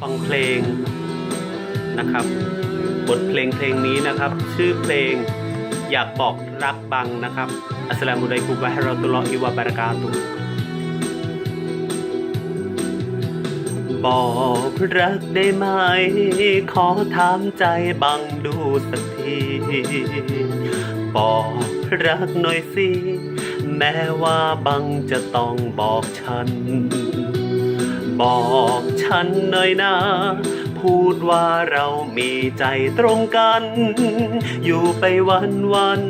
ฟังเพลงนะครับ บทเพลงเพลงนี้นะครับ ชื่อเพลงอยากบอกรักบังนะครับอัสสลามุอะลัยกุมวะฮะเราะตุลลอฮิวะบะเราะกาตุบอกรักได้ไหม ขอถามใจบังดูสักที บอกรักหน่อยสิ แม้ว่าบังจะต้องบอกฉัน บอกฉันหน่อยนะ พูดว่าเรามีใจตรงกัน อยู่ไปวันวัน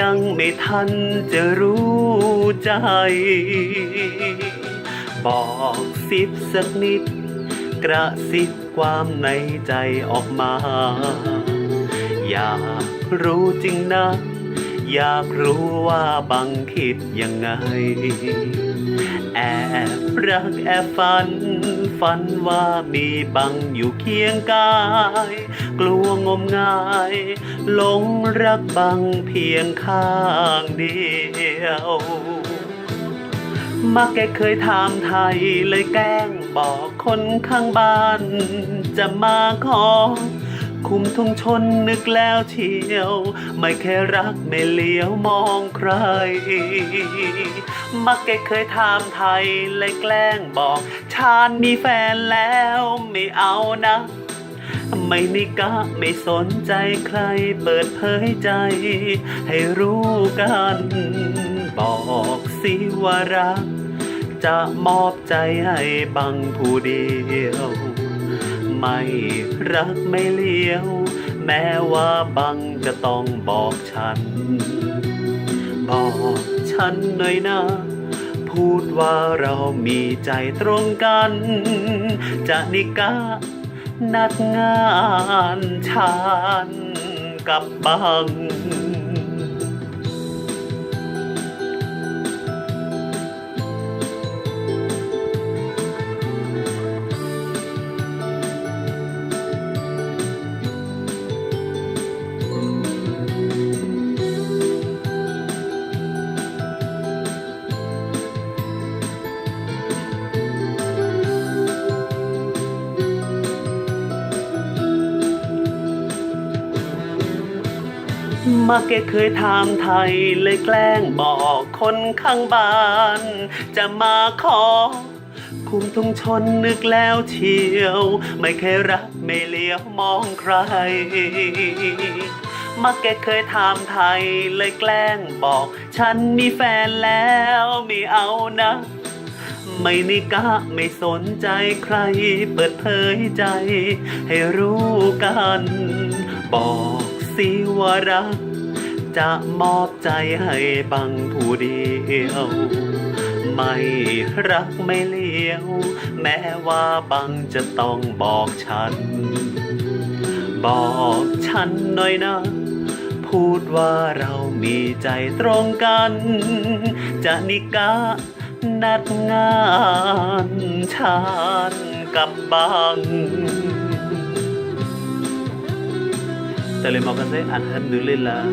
ยังไม่ทันจะรู้ใจ บอกสิบสักนิด กระซิบความในใจออกมา อยากรู้จริงนะ อยากรู้ว่าบังคิดยังไง แอบรักแอบฝัน ฝันว่ามีบังอยู่เคียงกาย กลัวงมงายหลงรักบังเพียงข้างเดียวมักแกเคยถามไทยเลยแกล้งบอกคนข้างบ้าน จะมาขอ คุมทงชนนึกแล้วเชียว ไม่แค่รักไม่เลี้ยวมองใคร มักแกเคยถามไทยเลยแกล้งบอกชาญมีแฟนแล้วไม่เอานะ ไม่นิกะไม่สนใจใคร เปิดเผยใจ ให้รู้กัน บอกสิว่ารัก จะมอบใจให้บังผู้เดียว ไม่รักไม่เลี้ยว แม้ว่าบังจะต้องบอกฉัน บอกฉันหน่อยนะพูดว่าเรามีใจตรงกัน จะนิกะนัดงานฉันกับบัง มาแกเคยถามไทยเลยแกล้งบอกคนข้างบ้าน จะมาขอ คุมทุงชนนึกแล้วเชียว ไม่เคยรักไม่เลี้ยวมองใคร มาแกเคยถามไทยเลยแกล้งบอก ฉันมีแฟนแล้วไม่เอานะไม่นิกะไม่สนใจใคร เปิดเผยใจ ให้รู้กัน บอก สิว่ารัก จะมอบใจให้บังผู้เดียว ไม่รักไม่เลี้ยว แม้ว่าบังจะต้องบอกฉัน บอกฉันหน่อยนะพูดว่าเรามีใจตรงกัน จะนิกะนัดงานฉันกับบัง Terima kasih. Alhamdulillah.